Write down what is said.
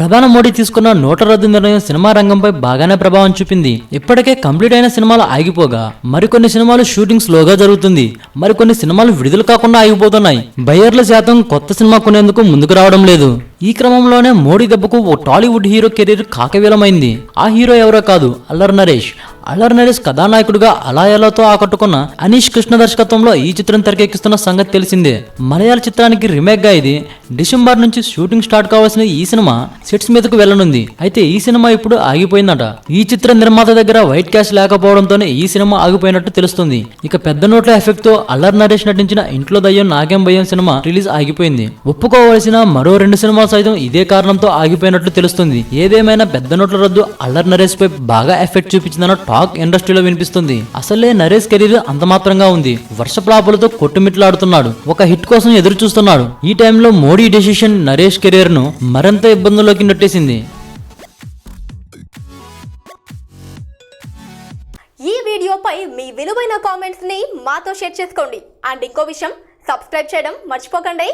ప్రధాని మోడీ తీసుకున్న నోట రద్దు నిర్ణయం సినిమా రంగంపై బాగానే ప్రభావం చూపింది. ఇప్పటికే కంప్లీట్ అయిన సినిమాలు ఆగిపోగా మరికొన్ని సినిమాలు షూటింగ్ స్లోగా జరుగుతుంది. మరికొన్ని సినిమాలు విడుదల కాకుండా ఆగిపోతున్నాయి. బయ్యర్ల శాతం కొత్త సినిమా కొనేందుకు ముందుకు రావడం లేదు. ఈ క్రమంలోనే మోడీ దెబ్బకు ఓ టాలీవుడ్ హీరో కెరీర్ కాకవీలమైంది. ఆ హీరో ఎవరో కాదు అల్లర్ నరేష్. అల్లర్ నరేష్ కథానాయకుడిగా అలాయలతో ఆకట్టుకున్న అనీష్ కృష్ణ దర్శకత్వంలో ఈ చిత్రం తెరకెక్కిస్తున్న సంగతి తెలిసిందే. మలయాళ చిత్రానికి రిమేక్గా ఇది. డిసెంబర్ నుంచి షూటింగ్ స్టార్ట్ కావాల్సిన ఈ సినిమా సెట్స్ మీదకు వెళ్ళనుంది అయితే ఈ సినిమా ఇప్పుడు ఆగిపోయిందట. ఈ చిత్ర నిర్మాత దగ్గర వైట్ క్యాష్ లేకపోవడంతోనే ఈ సినిమా ఆగిపోయినట్టు తెలుస్తుంది. ఇక పెద్ద నోట్ల ఎఫెక్ట్తో అల్లర్ నరేష్ నటించిన ఇంట్లో దయ్యం నాగేం భయం సినిమా రిలీజ్ ఆగిపోయింది. ఒప్పుకోవలసిన మరో రెండు సినిమాలు సైతం ఇదే కారణంతో ఆగిపోయినట్లు తెలుస్తుంది. ఏదేమైనా పెద్ద నోట్ల రద్దు అల్లర్ నరేష్ పై బాగా ఎఫెక్ట్ చూపించిందన్న టాక్ ఇండస్ట్రీలో వినిపిస్తుంది. అసలే నరేష్ కెరీర్ అంత మాత్రంగా ఉంది. వర్ష ప్లాపులతో కొట్టుమిట్లాడుతున్నాడు. ఒక హిట్ కోసం ఎదురు చూస్తున్నాడు ఈ టైంలో మోడీ డెసిషన్ నరేష్ కెరీర్ను మరింత ఇబ్బందుల్లోకి నెట్టేసింది. ఈ వీడియోపై మీ విలువైన కామెంట్స్ని మాతో షేర్ చేసుకోండి. అండ్ ఇంకో విషయం సబ్స్క్రైబ్ చేయడం మర్చిపోకండి.